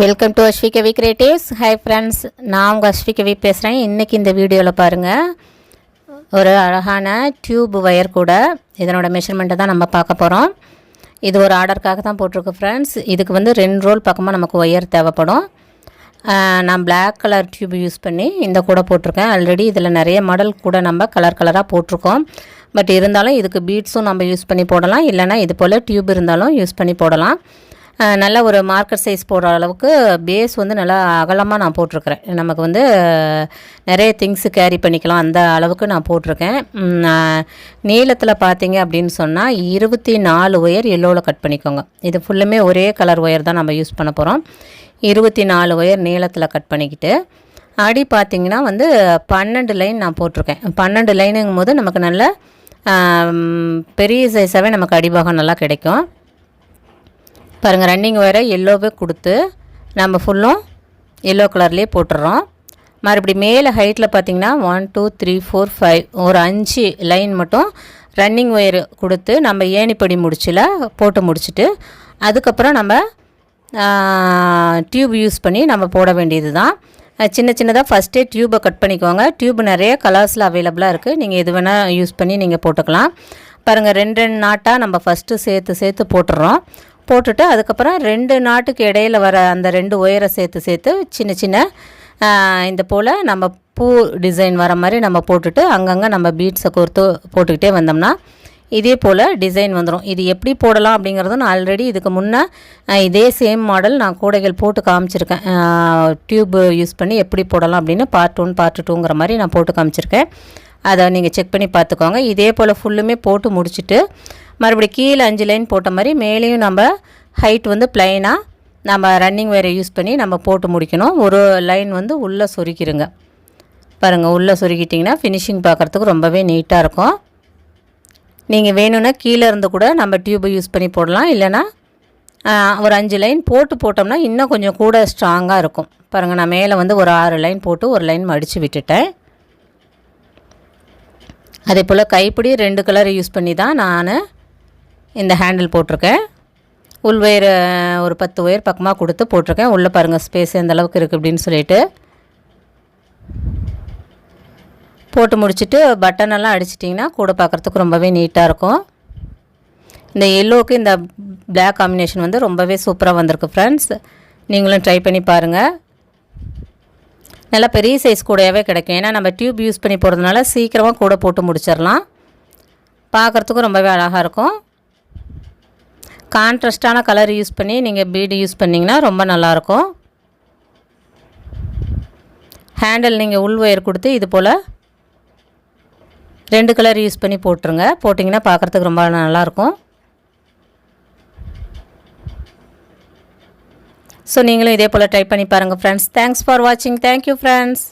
Welcome to Ashvi Kavi creatives hi friends நான் உங்கள் அஸ்வி கவி பேசுகிறேன் இன்றைக்கி இந்த வீடியோவில் பாருங்கள் ஒரு அழகான டியூப் ஒயர் கூட இதனோட மெஷர்மெண்ட்டை தான் நம்ம பார்க்க போகிறோம் இது ஒரு ஆர்டருக்காக தான் போட்டிருக்கு ஃப்ரெண்ட்ஸ் இதுக்கு வந்து ரெண்டு ரோல் பக்கமாக நமக்கு ஒயர் தேவைப்படும். நான் பிளாக் கலர் டியூப் யூஸ் பண்ணி இந்த கூட போட்டிருக்கேன். ஆல்ரெடி இதில் நிறைய மாடல் கூட நம்ம கலர் கலராக போட்டிருக்கோம். பட் இருந்தாலும் இதுக்கு பீட்ஸும் நம்ம யூஸ் பண்ணி போடலாம். இல்லைனா இது போல் டியூப் இருந்தாலும் யூஸ் பண்ணி போடலாம். நல்ல ஒரு மார்க்கர் சைஸ் போடுற அளவுக்கு பேஸ் வந்து நல்லா அகலமாக நான் போட்டிருக்கிறேன். நமக்கு வந்து நிறைய திங்ஸு கேரி பண்ணிக்கலாம். அந்த அளவுக்கு நான் போட்டிருக்கேன். நீளத்தில் பார்த்தீங்க அப்படின்னு சொன்னால் இருபத்தி நாலு ஒயர் எல்லோவில் கட் பண்ணிக்கோங்க. இது ஃபுல்லுமே ஒரே கலர் ஒயர் தான் நம்ம யூஸ் பண்ண போகிறோம் இருபத்தி நாலு ஒயர் நீளத்தில் கட் பண்ணிக்கிட்டு அடி பார்த்திங்கன்னா வந்து பன்னெண்டு லைன் நான் போட்டிருக்கேன். பன்னெண்டு லைனுங்கும் போது நமக்கு நல்ல பெரிய சைஸாகவே நமக்கு அடிபாகம் நல்லா கிடைக்கும். பாருங்கள் ரன்னிங் ஒயரை எல்லோவே கொடுத்து நம்ம ஃபுல்லும் எல்லோ கலர்லேயே போட்டுடுறோம் மறுபடி மேலே ஹைட்டில் பார்த்தீங்கன்னா one two three four five ஒரு அஞ்சு லைன் மட்டும் ரன்னிங் ஒயர் கொடுத்து நம்ம ஏணிப்படி முடிச்சில் போட்டு முடிச்சுட்டு அதுக்கப்புறம் நம்ம டியூப் யூஸ் பண்ணி நம்ம போட வேண்டியது தான் சின்ன சின்னதாக ஃபஸ்ட்டே டியூப்பை கட் பண்ணிக்கோங்க. டியூப் நிறைய கலர்ஸில் அவைலபிளாக இருக்குது நீங்கள் எது வேணால் யூஸ் பண்ணி நீங்கள் போட்டுக்கலாம். பாருங்கள் ரெண்டு ரெண்டு நாட்டாக நம்ம ஃபஸ்ட்டு சேர்த்து சேர்த்து போட்டுடுறோம் போட்டுட்டு அதுக்கப்புறம் ரெண்டு நாட்டுக்கு இடையில வர அந்த ரெண்டு ஒயரை சேர்த்து சேர்த்து சின்ன சின்ன இந்த போல் நம்ம பூ டிசைன் வர மாதிரி நம்ம போட்டுட்டு அங்கங்கே நம்ம பீட்ஸை கோர்த்து போட்டுக்கிட்டே வந்தோம்னா இதே போல் டிசைன் வந்துடும் இது எப்படி போடலாம் அப்படிங்கிறது நான் ஆல்ரெடி இதுக்கு முன்னே இதே சேம் மாடல் நான் கூடைகள் போட்டு காமிச்சிருக்கேன். டியூப் யூஸ் பண்ணி எப்படி போடலாம் அப்படின்னு பார்ட் ஒன் பார்ட் டூங்கிற மாதிரி நான் போட்டு காமிச்சிருக்கேன். அதை நீங்கள் செக் பண்ணி பார்த்துக்கோங்க. இதே போல் ஃபுல்லுமே போட்டு முடிச்சுட்டு மறுபடியும் கீழே அஞ்சு லைன் போட்ட மாதிரி மேலேயும் நம்ம ஹைட் வந்து ப்ளைனாக நம்ம ரன்னிங் வேரை யூஸ் பண்ணி நம்ம போட்டு முடிக்கணும். ஒரு லைன் வந்து உள்ளே சொருக்கிடுங்க பாருங்கள் உள்ளே சொருக்கிட்டிங்கன்னா ஃபினிஷிங் பார்க்குறதுக்கு ரொம்பவே நீட்டாக இருக்கும். நீங்கள் வேணும்னா கீழே இருந்து கூட நம்ம டியூபை யூஸ் பண்ணி போடலாம். இல்லைன்னா ஒரு அஞ்சு லைன் போட்டு போட்டோம்னா இன்னும் கொஞ்சம் கூட ஸ்ட்ராங்காக இருக்கும். பாருங்கள் நான் மேலே வந்து ஒரு ஆறு லைன் போட்டு ஒரு லைன் மடித்து விட்டுட்டேன். அதே போல் கைப்பிடி ரெண்டு கலர் யூஸ் பண்ணி தான் நான் இந்த ஹேண்டில் போட்டிருக்கேன். உள் ஒயர் ஒரு பத்து ஒயர் பக்கமாக கொடுத்து போட்டிருக்கேன். உள்ளே பாருங்கள் ஸ்பேஸ் எந்த அளவுக்கு இருக்குது அப்படின்னு சொல்லிட்டு. போட்டு முடிச்சுட்டு பட்டன் எல்லாம் அடிச்சிட்டிங்கன்னா கூட பார்க்குறதுக்கு ரொம்பவே நீட்டாக இருக்கும். இந்த எல்லோவுக்கு இந்த பிளாக் காம்பினேஷன் வந்து ரொம்பவே சூப்பராக வந்திருக்கு ஃப்ரெண்ட்ஸ் நீங்களும் ட்ரை பண்ணி பாருங்கள் நல்லா பெரிய சைஸ் கூடையாகவே கிடைக்கும். ஏன்னா நம்ம டியூப் யூஸ் பண்ணி போகிறதுனால சீக்கிரமாக கூட போட்டு முடிச்சிடலாம். பார்க்குறதுக்கும் ரொம்பவே அழகாக இருக்கும். கான்ட்ராஸ்டான கலர் யூஸ் பண்ணி நீங்கள் பீடு யூஸ் பண்ணிங்கன்னா ரொம்ப நல்லாயிருக்கும் ஹேண்டில் நீங்கள் உள் ஒயர் கொடுத்து இது போல் ரெண்டு கலர் யூஸ் பண்ணி போட்டுருங்க. போட்டிங்கன்னா பார்க்குறதுக்கு ரொம்ப நல்லாயிருக்கும் ஸோ நீங்களும் இதே போல் ட்ரை பண்ணி பாருங்கள் ஃப்ரெண்ட்ஸ் தேங்க்ஸ் ஃபார் வாட்சிங் தேங்க்யூ ஃப்ரெண்ட்ஸ்